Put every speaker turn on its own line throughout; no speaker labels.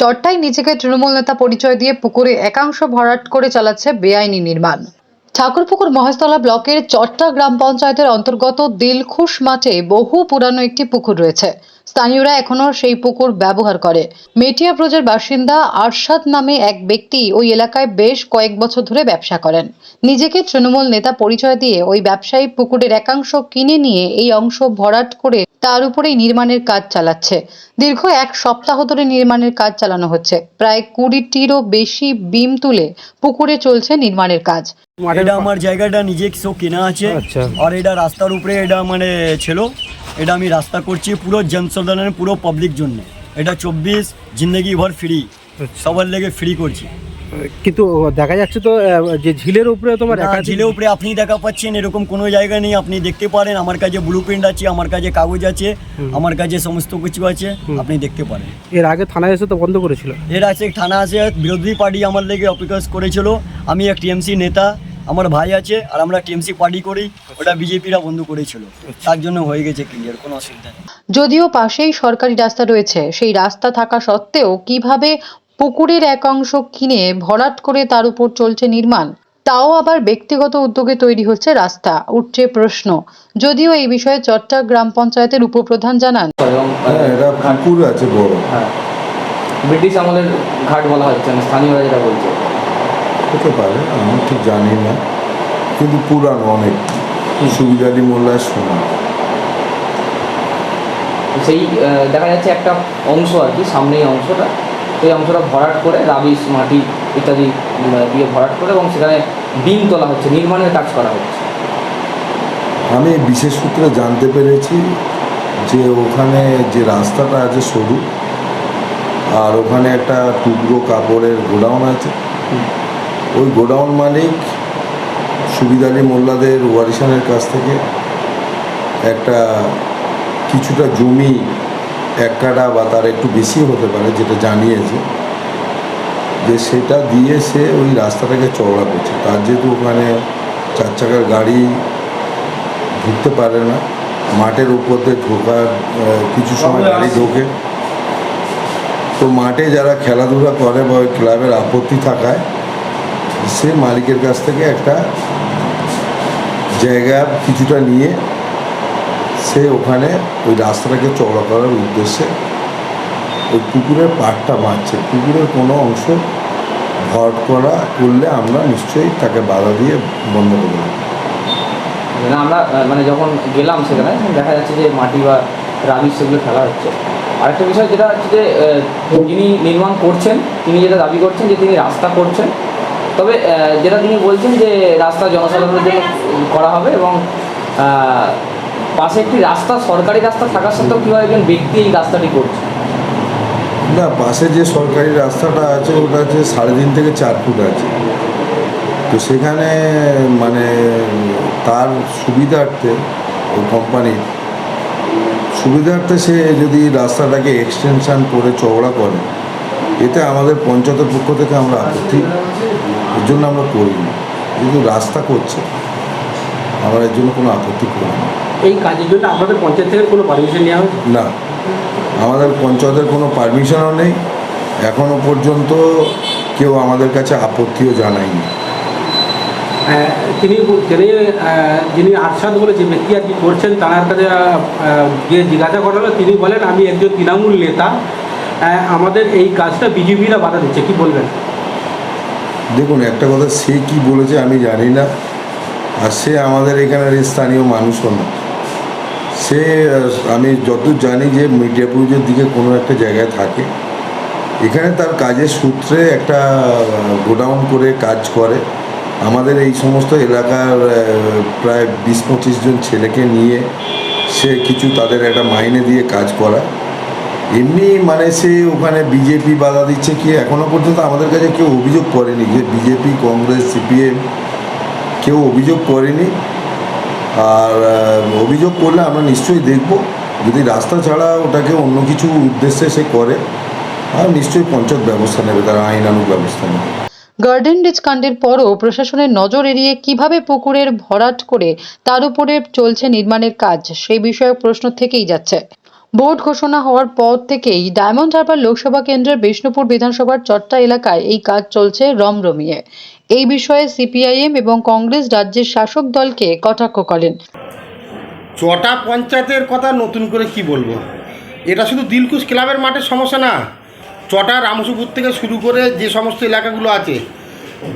চট্টায় নিজেকে তৃণমূল নেতা পরিচয় দিয়ে পুকুরে একাংশ ভরাট করে চালাচ্ছে বেআইনি নির্মাণ। ঠাকুরপুকুর মহেশতলা ব্লকের চট্টা গ্রাম পঞ্চায়েতের অন্তর্গত দিলখুশ মাঠে বহু পুরানো একটি পুকুর রয়েছে। স্থানীয়রা এখনও সেই পুকুর ব্যবহার করে। মেটিয়া ব্রজের বাসিন্দা আরশাদ নামে এক ব্যক্তি ওই এলাকায় বেশ কয়েক বছর ধরে ব্যবসা করেন। নিজেকে তৃণমূল নেতা পরিচয় দিয়ে ওই ব্যবসায়ী পুকুরের একাংশ কিনে নিয়ে এই অংশ ভরাট করে তার উপরেই নির্মাণের কাজ চালাচ্ছে। দীর্ঘ এক সপ্তাহ ধরে নির্মাণের কাজ চালানো হচ্ছে। প্রায় কুড়িটিরও বেশি বিম তুলে পুকুরে চলছে নির্মাণের কাজ।
এটা আমার জায়গাটা নিজে সব কেনা আছে।
আচ্ছা।
আর এটা রাস্তার উপরে এটা মানে ছিল। এটা আমি রাস্তা করছি পুরো জনসাধারণের পুরো পাবলিক জন্য। এটা চব্বিশ জিন্দগি ভর ফ্রি সবার লেগে ফ্রি করছি।
কিন্তু দেখা যাচ্ছে তো যে ঝিলের উপরে তোমার একাধিক-
ঝিলের উপরে আপনি দেখা পাচ্ছেন এরকম কোনো জায়গা নেই আপনি দেখতে পারেন আমার কাছে ব্লু প্রিন্ট আছে আমার কাছে কাগজ আছে আমার কাছে সমস্ত কিছু আছে আপনি দেখতে পারেন।
এর আগে থানায় এসে তো বন্ধ করেছিল।
এর আছে থানা আছে বিরোধী পার্টি আমার লেগে অপেক্ষা করেছিল আমি এক টিএমসি নেতা আমার ভাই আছে আর আমরা টিএমসি পার্টি করি ওটা বিজেপিরা বন্ধ করেছিল। তার জন্য হয়ে গেছে ক্লিয়ার কোনো অসুবিধা নেই।
যদিও পাশেই সরকারি রাস্তা রয়েছে সেই রাস্তা থাকা সত্ত্বেও কীভাবে পুকুরের এক অংশ কিনে ভরাট করে তার উপর চলছে নির্মাণ। তাও আবার ব্যক্তিগত উদ্যোগে তৈরি হচ্ছে রাস্তা। উঠছে প্রশ্ন। যদিও এই বিষয়ে চট্টা গ্রাম পঞ্চায়েতের উপপ্রধান জানান।
হ্যাঁ এটা পুকুর আছে বড়।
হ্যাঁ। ব্রিটিশ আমলের ঘাট বলা হচ্ছে মানে স্থানীয়রা যেটা বলছে।
হতে পারে আমি ঠিক জানি না। কিন্তু পুরানো অনেক। মোল্লার শোনা
সেই দেখা যাচ্ছে একটা অংশ আর কি সামনে এই অংশটা। সেই অংশটা ভরাট করে রাবিশ মাটি ইত্যাদি দিয়ে ভরাট করে এবং সেখানে বিম তোলা হচ্ছে, নির্মাণের কাজ করা হচ্ছে।
আমি বিশেষ সূত্রে জানতে পেরেছি যে ওখানে যে রাস্তাটা আছে সরু, আর ওখানে একটা টুকরো কাপড়ের গোডাউন আছে। ওই গোডাউন মালিক সুবিধালি মোল্লাদের ওয়ারিশানের কাছ থেকে একটা কিছুটা জমি এক কাটা বা তার একটু বেশি হতে পারে যেটা জানিয়েছে। যে সেটা দিয়ে সে ওই রাস্তাটাকে চওড়া করছে। তার যেহেতু ওখানে চার চাকার গাড়ি ঢুকতে পারে না মাঠের উপর দিয়ে ঢোকার কিছু সময় গাড়ি ঢোকে। তো মাঠে যারা খেলাধুলা করে বা ওই ক্লাবের আপত্তি থাকায় সে মালিকের কাছ থেকে একটা জায়গা কিছুটা নিয়ে সে ওখানে ওই রাস্তাটাকে চওড়া করার উদ্দেশ্যে ওই পুকুরের পাড়টা বাঁধছে পুকুরের কোনো অংশ ভরাট করা করলে আমরা নিশ্চয়ই তাকে বাধা দিয়ে বন্ধ করে দেবো।
মানে আমরা মানে যখন গেলাম সেখানে, দেখা যাচ্ছে যে মাটি বা রাবিশ সেগুলো ফেলা হচ্ছে। আরেকটা বিষয় যেটা হচ্ছে যে যিনি নির্মাণ করছেন, তিনি যেটা দাবি করছেন যে তিনি রাস্তা করছেন, তবে যেটা তিনি বলছেন যে রাস্তা জনসাধারণের জন্য করা হবে এবং পাশে একটি রাস্তা, সরকারি রাস্তা থাকা সত্ত্বেও কীভাবে একজন ব্যক্তি এই রাস্তাটি করছে?
না, পাশে যে সরকারি রাস্তাটা আছে, ওটা হচ্ছে সাড়ে তিন থেকে চার ফুট আছে। তো সেখানে মানে তার সুবিধার্থে ওই কোম্পানির সুবিধার্থে সে যদি রাস্তাটাকে এক্সটেনশান করে চওড়া করে, এতে আমাদের পঞ্চায়েতের পক্ষ থেকে আমরা আপত্তি। এর জন্য আমরা করিনি। কিন্তু রাস্তা করছে। আমরা এর জন্য কোনো আপত্তি করি না।
এই কাজের জন্য আপনাদের পঞ্চায়েত থেকে কোনো পারমিশন নেওয়া হয়েছে
না। আমাদের পঞ্চায়েতের কোনো পারমিশনও নেই। এখনও পর্যন্ত কেউ আমাদের কাছে আপত্তিও জানায়নি।
আহ, তিনি তিনি যিনি আরশাদ বলে যে ব্যক্তি আর কি করছেন তার কাছে গিয়ে জিজ্ঞাসা করা হলো। তিনি বলেন আমি একজন তৃণমূল নেতা। আমাদের এই কাজটা বিজেপিরা বাধা দিচ্ছে। কি বলবেন?
দেখুন একটা কথা সে কি বলেছে আমি জানি না। আর সে আমাদের এখানের স্থানীয় মানুষও না। সে আমি যতদূর জানি যে মিডিয়াপুরের দিকে কোনো একটা জায়গায় থাকে। এখানে তার কাজের সূত্রে একটা গোডাউন করে কাজ করে। আমাদের এই সমস্ত এলাকার প্রায় বিশ পঁচিশ জন ছেলেকে নিয়ে সে কিছু তাদের একটা মাইনে দিয়ে কাজ করা। এমনি মানে সে ওখানে বিজেপি বাধা দিচ্ছে কি এখনও পর্যন্ত আমাদের কাছে কেউ অভিযোগ করেনি যে বিজেপি, কংগ্রেস, সিপিএম কেউ অভিযোগ করেনি। আর অভিযোগ করলে আমরা নিশ্চয়ই দেখব। যদি রাস্তা ছাড়া ওটাকে অন্য কিছু উদ্দেশ্যে সে করে আর নিশ্চয়ই পঞ্চায়েত ব্যবস্থা নেবে, তারা আইনানুক ব্যবস্থা নেবে।
গার্ডেন রিচ কাণ্ডের পরও প্রশাসনের নজর এড়িয়ে কীভাবে পুকুরের ভরাট করে তার উপরে চলছে নির্মাণের কাজ, সেই বিষয়ক প্রশ্ন থেকেই যাচ্ছে। ভোট ঘোষণা হওয়ার পর থেকেই ডায়মন্ড হারবার লোকসভা কেন্দ্রের বিষ্ণুপুর বিধানসভার চট্টা এলাকায় এই কাজ চলছে রমরমিয়ে। এই বিষয়ে সিপিআইএম এবং কংগ্রেস রাজ্যের শাসক দলকে কটাক্ষ করেন।
চটা পঞ্চায়েতের কথা নতুন করে কি বলব? এটা শুধু দিলকুশ ক্লাবের মাঠের সমস্যা না। চটা রামসুপুর থেকে শুরু করে যে সমস্ত এলাকাগুলো আছে,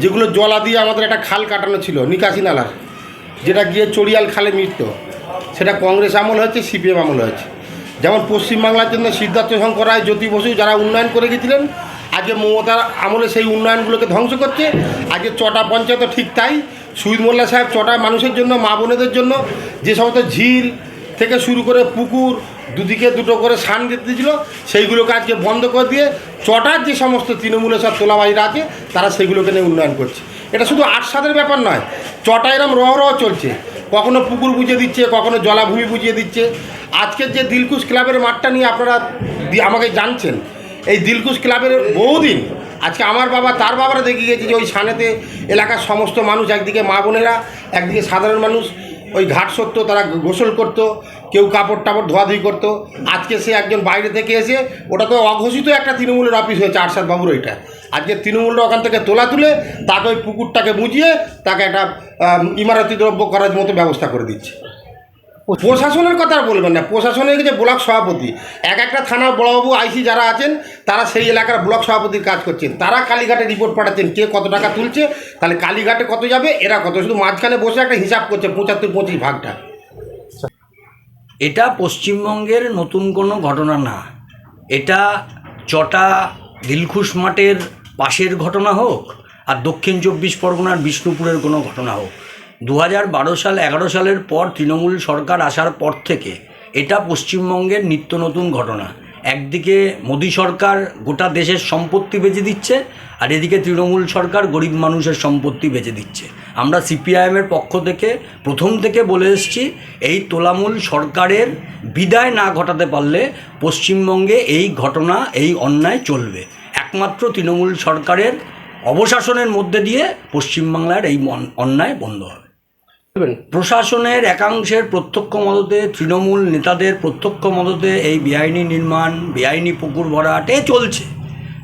যেগুলো জলা দিয়ে আমাদের একটা খাল কাটানো ছিল, নিকাশি নালার, যেটা গিয়ে চড়িয়াল খালে মিটত, সেটা কংগ্রেস আমল হয়েছে, সিপিএম আমল হয়েছে। যেমন পশ্চিমবাংলার জন্য সিদ্ধার্থ শঙ্কর রায়, জ্যোতি বসু যারা উন্নয়ন করে গেছিলেন, আজকে মমতার আমলে সেই উন্নয়নগুলোকে ধ্বংস করছে। আজকে চটা পঞ্চায়েতও ঠিক তাই। সুইদ মোল্লা সাহেব চটা মানুষের জন্য, মা বোনেদের জন্য যে সমস্ত ঝিল থেকে শুরু করে পুকুর, দুদিকে দুটো করে সান দিতে দিয়েছিল, সেইগুলোকে আজকে বন্ধ করে দিয়ে চটার যে সমস্ত তৃণমূলের সব তোলাবাজিরা আছে, তারা সেগুলোকে নিয়ে উন্নয়ন করছে। এটা শুধু আটসাদের ব্যাপার নয় চটা এরম রহ রহ চলছে। কখনো পুকুর বুঝিয়ে দিচ্ছে, কখনো জলাভূমি বুঝিয়ে দিচ্ছে। আজকের যে দিলকুশ ক্লাবের মাঠটা নিয়ে আপনারা আমাকে জানছেন, এই দিলকুশ ক্লাবের বহুদিন আজকে আমার বাবা, তার বাবারা দেখে গেছে যে ওই সানেতে এলাকার সমস্ত মানুষ, একদিকে মা বোনেরা, একদিকে সাধারণ মানুষ, ওই ঘাট সরতো তারা গোসল করতো, কেউ কাপড় টাপড় ধোয়াধুয়ি করতো। আজকে সে একজন বাইরে থেকে এসে ওটা তো অঘোষিত একটা তৃণমূলের অফিস হয়েছে, আরশাদ বাবুর ওইটা। আজকে তৃণমূলরা ওখান থেকে তোলা তুলে তাকে ওই পুকুরটাকে বুঝিয়ে তাকে একটা ইমারতি দ্রব্য করার মতো ব্যবস্থা করে দিচ্ছে। প্রশাসনের কথা আর বলবেন না প্রশাসনের যে ব্লক সভাপতি এক একটা থানার বড়বাবু আইসি যারা আছেন তারা সেই এলাকার ব্লক সভাপতির কাজ করছেন। তারা কালীঘাটে রিপোর্ট পাঠাচ্ছেন কে কত টাকা তুলছে তাহলে কালীঘাটে কত যাবে এরা কত শুধু মাঝখানে বসে একটা হিসাব করছে পঁচাত্তর পঁচিশ ভাগটা।
এটা পশ্চিমবঙ্গের নতুন কোনো ঘটনা না। এটা চটা দিলখুশ মাঠের পাশের ঘটনা হোক আর দক্ষিণ চব্বিশ পরগনার বিষ্ণুপুরের কোনো ঘটনা হোক। দু হাজার বারো সাল, এগারো সালের পর তৃণমূল সরকার আসার পর থেকে এটা পশ্চিমবঙ্গের নিত্য নতুন ঘটনা। একদিকে মোদী সরকার গোটা দেশের সম্পত্তি বেচে দিচ্ছে, আর এদিকে তৃণমূল সরকার গরিব মানুষের সম্পত্তি বেচে দিচ্ছে। আমরা সিপিআইএমের পক্ষ থেকে প্রথম থেকে বলে এসেছি, এই তোলামূল সরকারের বিদায় না ঘটাতে পারলে পশ্চিমবঙ্গে এই ঘটনা, এই অন্যায় চলবে। একমাত্র তৃণমূল সরকারের অবশাসনের মধ্যে দিয়ে পশ্চিমবাংলার এই অন্যায় বন্ধ হবে। প্রশাসনের একাংশের প্রত্যক্ষ মদতে তৃণমূল নেতাদের প্রত্যক্ষ মদতে এই বেআইনি নির্মাণ বেআইনি পুকুর ভরাটে চলছে।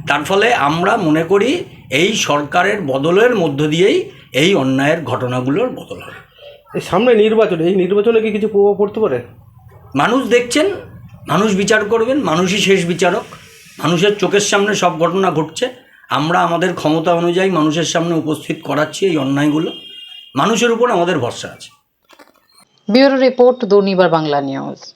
তার ফলে আমরা মনে করি এই সরকারের বদলের মধ্য দিয়েই এই অন্যায়ের ঘটনাগুলোর বদল হবে।
এই সামনে নির্বাচন এই নির্বাচনে কি কিছু প্রভাব পড়তে পারে?
মানুষ দেখছেন মানুষ বিচার করবেন মানুষই শেষ বিচারক। মানুষের চোখের সামনে সব ঘটনা ঘটছে। আমরা আমাদের ক্ষমতা অনুযায়ী মানুষের সামনে উপস্থিত করাচ্ছি এই অন্যায়গুলো। মানুষের উপর আমাদের ভরসা আছে।
Bureau report Durnibar Bangla news.